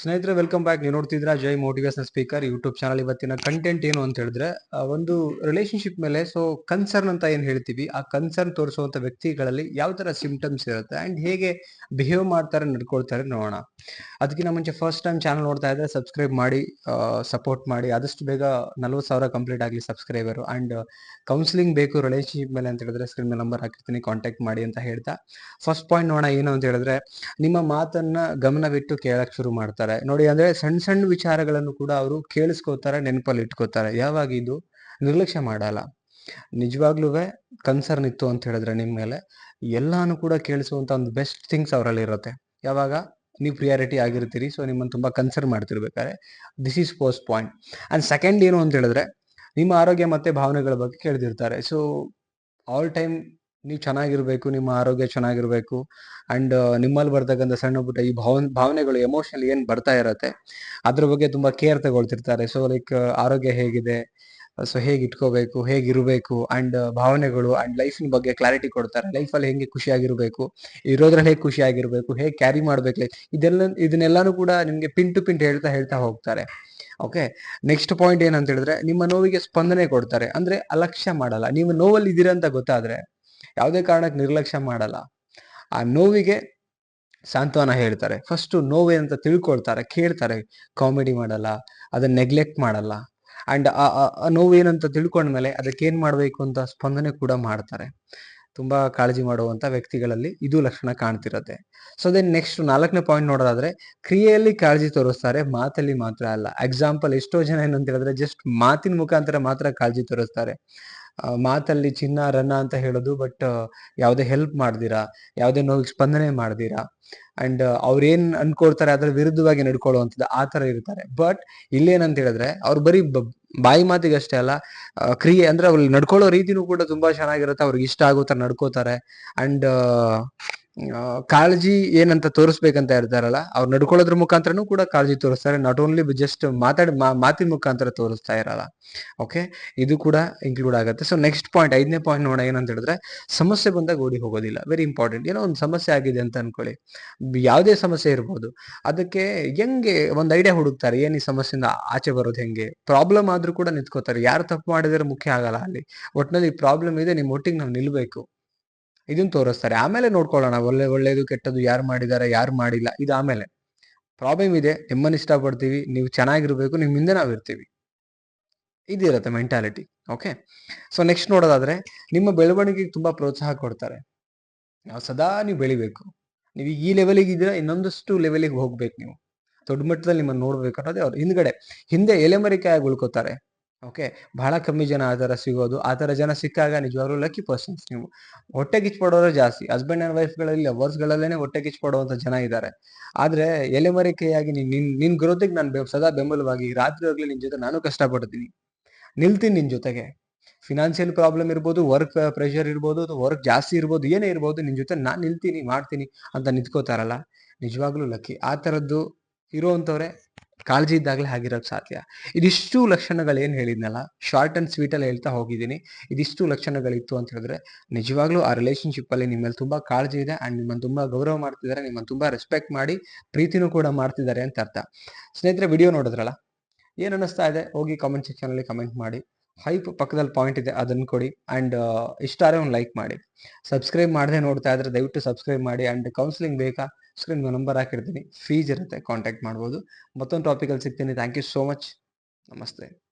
ಸ್ನೇಹಿತರೆ welcome back ನೀವು ನೋಡ್ತಿದ್ರ Jai motivation speaker YouTube channel ಇವತ್ತಿನ ಕಂಟೆಂಟ್ ಏನು ಅಂತ ಹೇಳಿದ್ರೆ ಒಂದು ರಿಲೇಶನ್ಶಿಪ್ ಮೇಲೆ ಸೊ ಕನ್ಸರ್ನ್ ಅಂತ ಏನ್ ಹೇಳ್ತೀವಿ, ಆ ಕನ್ಸರ್ನ್ ತೋರಿಸುವಂತ ವ್ಯಕ್ತಿಗಳಲ್ಲಿ ಯಾವ ತರ ಸಿಂಪ್ಟಮ್ಸ್ ಇರುತ್ತೆ ಅಂಡ್ ಹೇಗೆ ಬಿಹೇವ್ ಮಾಡ್ತಾರೆ, ನಡ್ಕೊಳ್ತಾರೆ ನೋಡೋಣ. ಅದಕ್ಕಿಂತ ಮುಂಚೆ ಫಸ್ಟ್ ಟೈಮ್ ಚಾನಲ್ ನೋಡ್ತಾ ಇದ್ರೆ ಸಬ್ಸ್ಕ್ರೈಬ್ ಮಾಡಿ ಸಪೋರ್ಟ್ ಮಾಡಿ, ಆದಷ್ಟು ಬೇಗ ನಲ್ವತ್ತು ಸಾವಿರ ಕಂಪ್ಲೀಟ್ ಆಗಲಿ ಸಬ್ಸ್ಕ್ರೈಬರ್ ಅಂಡ್ ಕೌನ್ಸಿಲಿಂಗ್ ಬೇಕು ರಿಲೇಶನ್ಶಿಪ್ ಮೇಲೆ ಅಂತ ಹೇಳಿದ್ರೆ ಸ್ಕ್ರೀನ್ ಮೇಲೆ ನಂಬರ್ ಹಾಕಿರ್ತೀನಿ ಕಾಂಟ್ಯಾಕ್ಟ್ ಮಾಡಿ ಅಂತ ಹೇಳ್ತಾ. ಫಸ್ಟ್ ಪಾಯಿಂಟ್ ನೋಡೋಣ, ಏನು ಅಂತ ಹೇಳಿದ್ರೆ, ನಿಮ್ಮ ಮಾತನ್ನ ಗಮನವಿಟ್ಟು ಕೇಳಕ್ ಶುರು ಮಾಡ್ತಾರೆ ನೋಡಿ ಅಂದ್ರೆ ಸಣ್ಣ ಸಣ್ಣ ವಿಚಾರಗಳನ್ನು ಕೂಡ ಅವರು ಕೇಳಿಸ್ಕೋತಾರೆ ನೆನಪಲ್ಲಿ ಇಟ್ಕೋತಾರೆ ಯಾವಾಗ ಇದು? ನಿರ್ಲಕ್ಷ್ಯ ಮಾಡಲ್ಲ. ನಿಜವಾಗ್ಲೂ ಕನ್ಸರ್ನ್ ಇತ್ತು ಅಂತ ಹೇಳಿದ್ರೆ ನಿಮ್ ಮೇಲೆ. ಎಲ್ಲಾನು ಕೂಡ ಕೇಳಿಸುವಂತ ಒಂದು ಬೆಸ್ಟ್ ಥಿಂಗ್ಸ್ ಅವರಲ್ಲಿ ಇರುತ್ತೆ. ಯಾವಾಗ? ನೀವು ಪ್ರಿಯಾರಿಟಿ ಆಗಿರ್ತೀರಿ, ಸೊ ನಿಮ್ಮನ್ನು ತುಂಬಾ concern ಮಾಡ್ತಿರ್ಬೇಕಾದ್ರೆ. This is first point and second ಏನು ಅಂತ ಹೇಳಿದ್ರೆ, ನಿಮ್ಮ ಆರೋಗ್ಯ ಮತ್ತೆ ಭಾವನೆಗಳ ಬಗ್ಗೆ ಕೇಳ್ದಿರ್ತಾರೆ ಸೊ ಆಲ್ ಟೈಮ್ ನೀವು ಚೆನ್ನಾಗಿರ್ಬೇಕು, ನಿಮ್ಮ ಆರೋಗ್ಯ ಚೆನ್ನಾಗಿರ್ಬೇಕು ಅಂಡ್ ನಿಮ್ಮಲ್ಲಿ ಬರ್ತಕ್ಕಂಥ ಸಣ್ಣ ಪುಟ್ಟ ಈ ಭಾವ, ಭಾವನೆಗಳು ಎಮೋಷನಲ್ ಏನು ಬರ್ತಾ ಇರತ್ತೆ, ಅದ್ರ ಬಗ್ಗೆ ತುಂಬಾ ಕೇರ್ ತಗೊಳ್ತಿರ್ತಾರೆ. ಸೊ ಲೈಕ್ ಆರೋಗ್ಯ ಹೇಗಿದೆ ಸೊ ಹೇಗೆ ಇಟ್ಕೋಬೇಕು ಹೇಗಿರಬೇಕು ಅಂಡ್ ಭಾವನೆಗಳು ಅಂಡ್ ಲೈಫಿನ ಬಗ್ಗೆ ಕ್ಲಾರಿಟಿ ಕೊಡ್ತಾರೆ. ಲೈಫಲ್ಲಿ ಹೆಂಗೆ ಖುಷಿಯಾಗಿರ್ಬೇಕು, ಇರೋದ್ರಲ್ಲಿ ಹೇಗೆ ಖುಷಿಯಾಗಿರ್ಬೇಕು, ಹೇಗೆ ಕ್ಯಾರಿ ಮಾಡ್ಬೇಕು, ಇದೆಲ್ಲ, ಇದನ್ನೆಲ್ಲಾನು ಕೂಡ ನಿಮ್ಗೆ ಪಿನ್ ಟು ಪಿನ್ ಹೇಳ್ತಾ ಹೇಳ್ತಾ ಹೋಗ್ತಾರೆ. ಓಕೆ ನೆಕ್ಸ್ಟ್ ಪಾಯಿಂಟ್ ಏನಂತ ಹೇಳಿದ್ರೆ, ನಿಮ್ಮ ನೋವಿಗೆ ಸ್ಪಂದನೆ ಕೊಡ್ತಾರೆ. ಅಂದ್ರೆ ಅಲಕ್ಷ್ಯ ಮಾಡಲ್ಲ. ನೀವು ನೋವಲ್ಲಿ ಇದ್ದೀರಾ ಅಂತ ಗೊತ್ತಾದ್ರೆ ಯಾವುದೇ ಕಾರಣಕ್ಕೆ ನಿರ್ಲಕ್ಷ್ಯ ಮಾಡಲ್ಲ. ಆ ನೋವಿಗೆ ಸಾಂತ್ವನ ಹೇಳ್ತಾರೆ. ಫಸ್ಟ್ ನೋವೇನಂತ ತಿಳ್ಕೊಳ್ತಾರೆ, ಕೇಳ್ತಾರೆ ಕಾಮಿಡಿ ಮಾಡಲ್ಲ, ಅದನ್ನ ನೆಗ್ಲೆಕ್ಟ್ ಮಾಡಲ್ಲ. ಅಂಡ್ ಆ ನೋವೇನಂತ ನೋವು ತಿಳ್ಕೊಂಡ್ಮೇಲೆ ಅದಕ್ಕೆ ಏನ್ ಮಾಡ್ಬೇಕು ಅಂತ ಸ್ಪಂದನೆ ಕೂಡ ಮಾಡ್ತಾರೆ. ತುಂಬಾ ಕಾಳಜಿ ಮಾಡುವಂತ ವ್ಯಕ್ತಿಗಳಲ್ಲಿ ಇದು ಲಕ್ಷಣ ಕಾಣ್ತಿರತ್ತೆ. ಸೊ ದೆನ್ ನೆಕ್ಸ್ಟ್ ನಾಲ್ಕನೇ ಪಾಯಿಂಟ್ ನೋಡೋದಾದ್ರೆ, ಕ್ರಿಯೆಯಲ್ಲಿ ಕಾಳಜಿ ತೋರಿಸ್ತಾರೆ, ಮಾತಲ್ಲಿ ಮಾತ್ರ ಅಲ್ಲ. ಎಕ್ಸಾಂಪಲ್ ಎಷ್ಟೋ ಜನ ಏನಂತ ಹೇಳಿದ್ರೆ ಜಸ್ಟ್ ಮಾತಿನ ಮುಖಾಂತರ ಮಾತ್ರ ಕಾಳಜಿ ತೋರಿಸ್ತಾರೆ. ಮಾತಲ್ಲಿ ಚಿನ್ನ, ರನ್ನ ಅಂತ ಹೇಳೋದು, ಬಟ್ ಯಾವುದೇ ಹೆಲ್ಪ್ ಮಾಡ್ದಿರಾ, ಯಾವುದೇ ನೋವಿಗೆ ಸ್ಪಂದನೆ ಮಾಡ್ದಿರಾ. ಅಂಡ್ ಅವ್ರೇನ್ ಅನ್ಕೊಳ್ತಾರೆ, ಅದ್ರ ವಿರುದ್ಧವಾಗಿ ನಡ್ಕೊಳ್ಳುವಂಥದ್ದು ಆ ತರ ಇರ್ತಾರೆ. ಬಟ್ ಇಲ್ಲೇನಂತ ಹೇಳಿದ್ರೆ, ಅವ್ರು ಬರೀ ಬಾಯಿ ಮಾತಿಗೆ ಅಷ್ಟೇ ಅಲ್ಲ ಕ್ರಿಯೆ, ಅಂದ್ರೆ ಅವ್ರು ನಡ್ಕೊಳ್ಳೋ ರೀತಿನೂ ಕೂಡ ತುಂಬಾ ಚೆನ್ನಾಗಿರುತ್ತೆ, ಅವ್ರಿಗೆ ಇಷ್ಟ ಆಗೋ ತರ ನಡ್ಕೋತಾರೆ. ಅಂಡ್ ಕಾಳಜಿ ಏನಂತ ತೋರಿಸ್ಬೇಕಂತ ಇರ್ತಾರಲ್ಲ ಅವ್ರು ನಡ್ಕೊಳ್ಳೋದ್ರ ಮುಖಾಂತರನೂ ಕೂಡ ಕಾಳಜಿ ತೋರಿಸ್ತಾರೆ. ನಾಟ್ ಓನ್ಲಿ ಜಸ್ಟ್ ಮಾತಾಡ್ ಮಾತಿನ ಮುಖಾಂತರ ತೋರಿಸ್ತಾ ಇರಲ್ಲ. ಓಕೆ ಇದು ಕೂಡ ಇನ್ಕ್ಲೂಡ್ ಆಗುತ್ತೆ. ಸೊ ನೆಕ್ಸ್ಟ್ ಪಾಯಿಂಟ್ ಐದನೇ ಪಾಯಿಂಟ್ ನೋಡ ಏನಂತ ಹೇಳಿದ್ರೆ, ಸಮಸ್ಯೆ ಬಂದಾಗ ಓಡಿ ಹೋಗೋದಿಲ್ಲ. ವೆರಿ ಇಂಪಾರ್ಟೆಂಟ್ ಏನೋ ಒಂದು ಸಮಸ್ಯೆ ಆಗಿದೆ ಅಂತ ಅನ್ಕೊಳ್ಳಿ. ಯಾವುದೇ ಸಮಸ್ಯೆ ಇರ್ಬೋದು. ಅದಕ್ಕೆ ಹೆಂಗೆ ಒಂದು ಐಡಿಯಾ ಹುಡುಕ್ತಾರೆ. ಏನು ಈ ಸಮಸ್ಯೆಯಿಂದ ಆಚೆ ಬರೋದು ಹೆಂಗೆ? ಪ್ರಾಬ್ಲಮ್ ಆದ್ರೂ ಕೂಡ ನಿಂತ್ಕೋತಾರೆ. ಯಾರು ತಪ್ಪು ಮಾಡಿದ್ರೆ ಮುಖ್ಯ ಆಗಲ್ಲ ಅಲ್ಲಿ. ಒಟ್ಟಿನಲ್ಲಿ ಪ್ರಾಬ್ಲಮ್ ಇದೆ, ನಿಮ್ಮ ಒಟ್ಟಿಗೆ ನಾವು ನಿಲ್ಬೇಕು. ಇದನ್ನ ತೋರಿಸ್ತಾರೆ. ಆಮೇಲೆ ನೋಡ್ಕೊಳ್ಳೋಣ, ಒಳ್ಳೆ, ಒಳ್ಳೇದು ಕೆಟ್ಟದ್ದು ಯಾರು ಮಾಡಿದ್ದಾರೆ ಯಾರು ಮಾಡಿಲ್ಲ, ಇದು ಆಮೇಲೆ. ಪ್ರಾಬ್ಲಮ್ ಇದೆ, ನಿಮ್ಮನ್ನ ಇಷ್ಟಪಡ್ತೀವಿ, ನೀವು ಚೆನ್ನಾಗಿರ್ಬೇಕು ನಿಮ್ಮ ಹಿಂದೆ ನಾವು ಇರ್ತೀವಿ. ಇದಿರುತ್ತೆ ಮೆಂಟಾಲಿಟಿ ಓಕೆ ಸೊ ನೆಕ್ಸ್ಟ್ ನೋಡೋದಾದ್ರೆ, ನಿಮ್ಮ ಬೆಳವಣಿಗೆಗೆ ತುಂಬಾ ಪ್ರೋತ್ಸಾಹ ಕೊಡ್ತಾರೆ. ನಾವು ಸದಾ ನೀವು ಬೆಳಿಬೇಕು. ನೀವು ಈ ಲೆವೆಲಿಗೆ ಇದ್ದೀರಾ, ಇನ್ನೊಂದಷ್ಟು ಲೆವೆಲಿಗೆ ಹೋಗ್ಬೇಕು ನೀವು. ದೊಡ್ಡ ಮಟ್ಟದಲ್ಲಿ ನಿಮ್ಮನ್ನು ನೋಡ್ಬೇಕು ಅನ್ನೋದೇ ಅವ್ರು. ಹಿಂದ್ಗಡೆ, ಹಿಂದೆ ಎಲೆಮರಿಕಾಯಾಗಿ ಉಳ್ಕೋತಾರೆ. ಓಕೆ ಬಹಳ ಕಮ್ಮಿ ಜನ ಆ ಥರ ಸಿಗೋದು. ಆ ಥರ ಜನ ಸಿಕ್ಕಾಗ ನಿಜವಾಗ್ಲೂ ಲಕ್ಕಿ ಪರ್ಸನ್ಸ್ ನೀವು. ಹೊಟ್ಟೆ ಕಿಚ್ಪಡೋರೇ ಜಾಸ್ತಿ. ಹಸ್ಬೆಂಡ್ ಅಂಡ್ ವೈಫ್ಗಳಲ್ಲಿ ಅವರ್ಸ್ಗಳಲ್ಲೇ ಹೊಟ್ಟೆ ಕಿಚ್ಪಡುವಂತ ಜನ ಇದ್ದಾರೆ. ಆದ್ರೆ ಎಲೆಮರಿಕೆಯಾಗಿ ನಿನ್ನ ನಿನ್ ನಿನ್ ಗ್ರೋತಿಗೆ ನಾನು ಸದಾ ಬೆಂಬಲವಾಗಿ ರಾತ್ರಿ ಹೋಗ್ಲಿ ನಿನ್ ಜೊತೆ ನಾನು ಕಷ್ಟಪಡ್ತೀನಿ. ನಿಲ್ತೀನಿ ನಿನ್ನ ಜೊತೆಗೆ. ಫಿನಾನ್ಷಿಯಲ್ ಪ್ರಾಬ್ಲಮ್ ಇರ್ಬೋದು ವರ್ಕ್ ಪ್ರೆಷರ್ ಇರ್ಬೋದು ವರ್ಕ್ ಜಾಸ್ತಿ ಇರ್ಬೋದು, ಏನೇ ಇರ್ಬೋದು ನಿನ್ನ ಜೊತೆ ನಾನು ನಿಲ್ತೀನಿ, ಮಾಡ್ತೀನಿ ಅಂತ ನಿಂತ್ಕೋತಾರಲ್ಲ. ನಿಜವಾಗ್ಲೂ ಲಕ್ಕಿ ಆ ತರದ್ದು ಇರೋವಂಥವ್ರೆ ಕಾಳಜಿ ಇದ್ದಾಗಲೇ ಆಗಿರೋದು ಸಾಧ್ಯ. ಇದಿಷ್ಟು ಲಕ್ಷಣಗಳು ಏನು ಹೇಳಿದ್ನಲ್ಲ ಶಾರ್ಟ್ ಅಂಡ್ ಸ್ವೀಟಲ್ಲಿ ಹೇಳ್ತಾ ಹೋಗಿದ್ದೀನಿ. ಇದಿಷ್ಟು ಲಕ್ಷಣಗಳಿತ್ತು ಅಂತ ಹೇಳಿದ್ರೆ, ನಿಜವಾಗ್ಲೂ ಆ ರಿಲೇಶನ್ಶಿಪ್ಪಲ್ಲಿ ನಿಮ್ಮ ಮೇಲೆ ತುಂಬಾ ಕಾಳಜಿ ಇದೆ ಆ್ಯಂಡ್ ನಿಮ್ಮನ್ನು ತುಂಬ ಗೌರವ ಮಾಡ್ತಿದ್ದಾರೆ, ನಿಮ್ಮನ್ನು ತುಂಬ ರೆಸ್ಪೆಕ್ಟ್ ಮಾಡಿ, ಪ್ರೀತಿನೂ ಕೂಡ ಮಾಡ್ತಿದ್ದಾರೆ ಅಂತ ಅರ್ಥ. ಸ್ನೇಹಿತರೆ ವಿಡಿಯೋ ನೋಡಿದ್ರಲ್ಲ? ಏನು ಅನ್ನಿಸ್ತಾ ಇದೆ? ಹೋಗಿ ಕಾಮೆಂಟ್ ಸೆಕ್ಷನಲ್ಲಿ ಕಮೆಂಟ್ ಮಾಡಿ. ಹೈಪ್ ಪಕ್ಕದಲ್ಲಿ ಪಾಯಿಂಟ್ ಇದೆ, ಅದನ್ನ ಕೊಡಿ. ಅಂಡ್ ಇಷ್ಟ ಆದ್ರೆ ಒಂದು ಲೈಕ್ ಮಾಡಿ. ಸಬ್ಸ್ಕ್ರೈಬ್ ಮಾಡದೆ ನೋಡ್ತಾ ಇದ್ರೆ ದಯವಿಟ್ಟು ಸಬ್ಸ್ಕ್ರೈಬ್ ಮಾಡಿ. ಅಂಡ್ ಕೌನ್ಸಿಲಿಂಗ್ ಬೇಕಾ? ಸ್ಕ್ರೀನ್ ನಂಬರ್ ಹಾಕಿರ್ತೀನಿ. ಫೀಸ್ ಇರುತ್ತೆ ಕಾಂಟ್ಯಾಕ್ಟ್ ಮಾಡ್ಬೋದು. ಮತ್ತೊಂದು ಟಾಪಿಕಲ್ಲಿ ಸಿಗ್ತೀನಿ. ಥ್ಯಾಂಕ್ ಯು ಸೋ ಮಚ್ ನಮಸ್ತೆ.